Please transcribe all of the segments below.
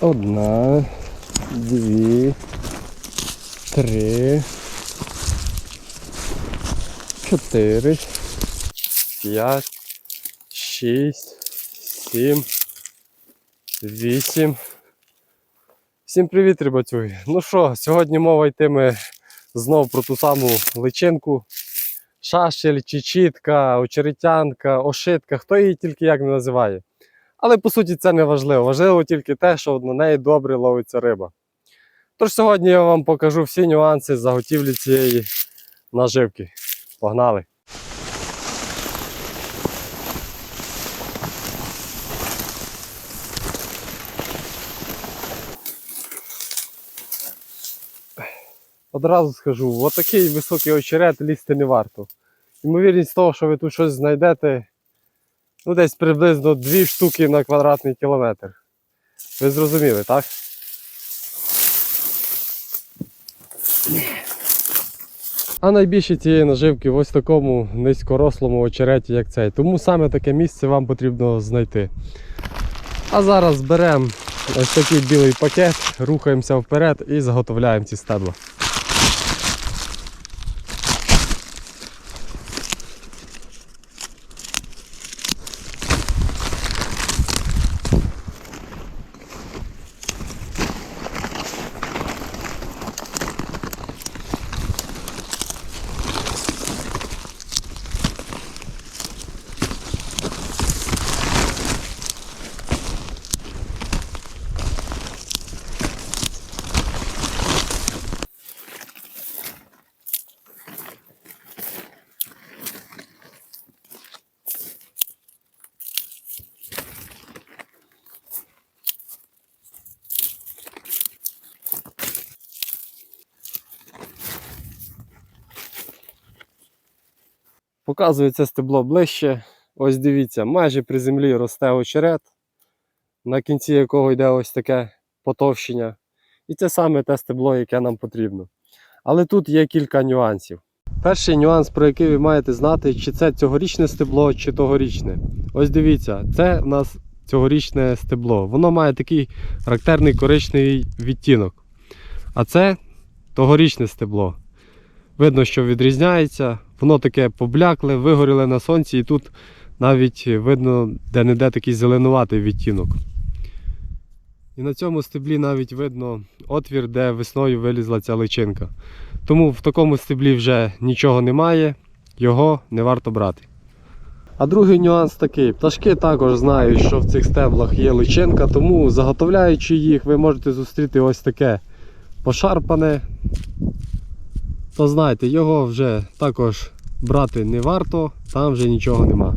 Одна, дві, три, чотири, п'ять, шість, сім, вісім. Всім привіт, рибатюги. Ну що, сьогодні мова йтиме знов про ту саму личинку. Шашель, чечітка, очеретянка, ошитка, хто її тільки як не називає. Але по суті це не важливо. Важливо тільки те, що на неї добре ловиться риба. Тож сьогодні я вам покажу всі нюанси заготівлі цієї наживки. Погнали! Одразу скажу, отакий високий очерет лізти не варто. Ймовірність того, що ви тут щось знайдете, ну десь приблизно 2 штуки на квадратний кілометр. Ви зрозуміли, так? А найбільше цієї наживки в ось такому низькорослому очереті, як цей. Тому саме таке місце вам потрібно знайти. А зараз беремо ось такий білий пакет, рухаємося вперед і заготовляємо ці стебла. Показую це стебло ближче. Ось дивіться, майже при землі росте очерет, на кінці якого йде ось таке потовщення. І це саме те стебло, яке нам потрібно. Але тут є кілька нюансів. Перший нюанс, про який ви маєте знати, чи це цьогорічне стебло, чи тогорічне. Ось дивіться, це в нас цьогорічне стебло. Воно має такий характерний коричневий відтінок. А це тогорічне стебло. Видно, що відрізняється. Воно таке поблякле, вигоріле на сонці, і тут навіть видно де-не-де такий зеленуватий відтінок. І на цьому стеблі навіть видно отвір, де весною вилізла ця личинка. Тому в такому стеблі вже нічого немає, його не варто брати. А другий нюанс такий: пташки також знають, що в цих стеблах є личинка, тому заготовляючи їх, ви можете зустріти ось таке пошарпане, то знаєте, його вже також брати не варто, там вже нічого нема.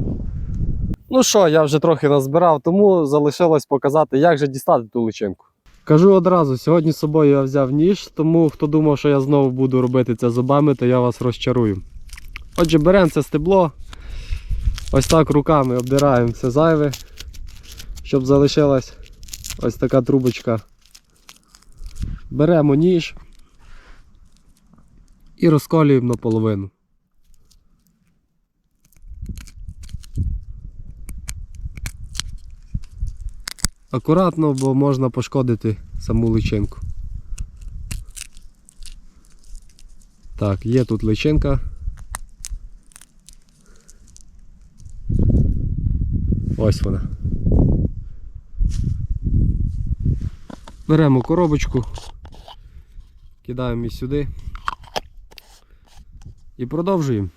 Ну що, я вже трохи назбирав, тому залишилось показати, як же дістати ту личинку. Кажу одразу, сьогодні з собою я взяв ніж, тому хто думав, що я знову буду робити це зубами, то я вас розчарую. Отже, беремо це стебло, ось так руками обдираємо все зайве, щоб залишилась ось така трубочка. Беремо ніж і розколюємо наполовину. Акуратно, бо можна пошкодити саму личинку. Так, є тут личинка. Ось вона. Беремо коробочку, кидаємо її сюди і продовжуємо.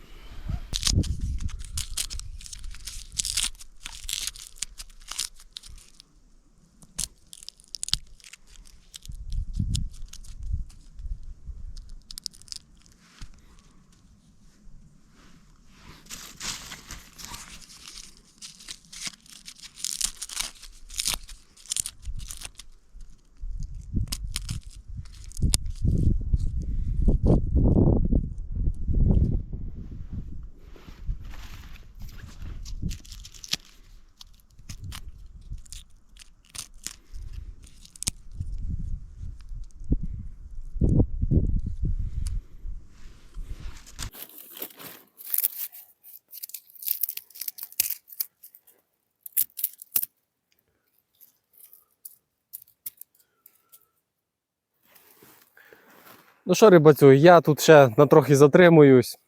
Ну що, рибацю, я тут ще на трохи затримуюсь.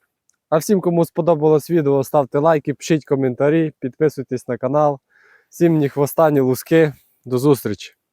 А всім, кому сподобалось відео, ставте лайки, пишіть коментарі, підписуйтесь на канал. Всім ні хвоста, ні луски. До зустрічі!